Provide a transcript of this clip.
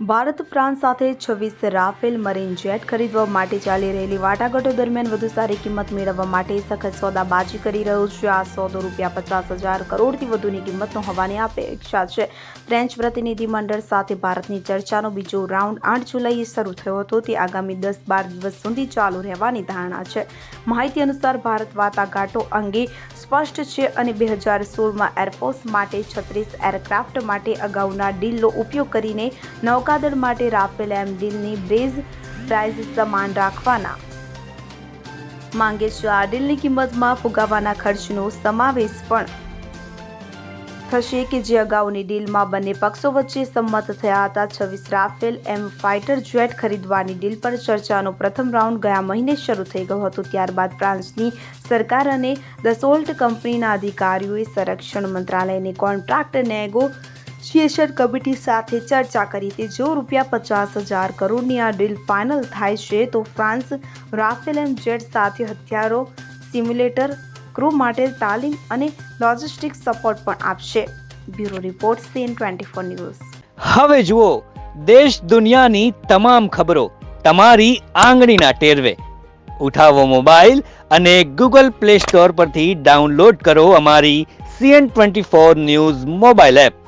Bharat France સાથે છવ્વીસ Rafale marine jet ખરીદવા માટે ચાલી રહેલી વાટાઘાટો દરમિયાન વધુ સારી કિંમત મેળવવા માટે સખત સોદાબાજી કરી રહ્યો છે. આ સોદો રૂપિયા પચાસ હજાર કરોડથી વધુની કિંમતનો હોવાની અપેક્ષા છે. ફ્રેન્ચ પ્રતિનિધિમંડળ સાથે ભારતની ચર્ચાનો બીજો રાઉન્ડ આઠ જુલાઈએ શરૂ થયો હતો. તે આગામી દસ બાર દિવસ સુધી ચાલુ રહેવાની ધારણા છે. માહિતી અનુસાર ભારત વાટાઘાટો અંગે સ્પષ્ટ છે અને બે હજાર સોળમાં એરફોર્સ માટે છત્રીસ એરક્રાફ્ટ માટે અગાઉના ડીલનો ઉપયોગ કરીને નૌકાદળ માટે રાફેલ એમ ડીલની બ્રેઝ પ્રાઇઝ સમાન રાખવાના. માંગે આ ડીલની કિંમતમાં ફુગાવાના ખર્ચનો સમાવેશ પણ થશે કે જે અગાઉની ડીલમાં બંને પક્ષો વચ્ચે સંમત થયા હતા. છવ્વીસ રાફેલ એમ ફાઇટર જેટ ખરીદવાની ડીલ પર ચર્ચાનો પ્રથમ રાઉન્ડ ગયા મહિને શરૂ થઈ ગયો હતો. ત્યારબાદ ફ્રાન્સની સરકાર અને દસોલ્ટ કંપનીના અધિકારીઓએ સંરક્ષણ મંત્રાલયને કોન્ટ્રાક્ટ નેગોશિએશન કમિટી સાથે ચર્ચા કરી હતી. જો રૂપિયા પચાસ હજાર કરોડની આ ડીલ ફાઇનલ થાય છે, તો ફ્રાન્સ રાફેલ એમ જેટ સાથે હથિયારો સિમ્યુલેટર ક્રૂ માટે તાલીમ અને લોજિસ્ટિક સપોર્ટ પણ આપશે. Bureau report CN twenty four news. હવે જુઓ, દેશ દુનિયાની તમામ ખબરો તમારી આંગળીના ટેરવે. ઉઠાવો મોબાઈલ અને ગૂગલ પ્લે સ્ટોર પરથી ડાઉનલોડ કરો અમારી CN twenty four news mobile app.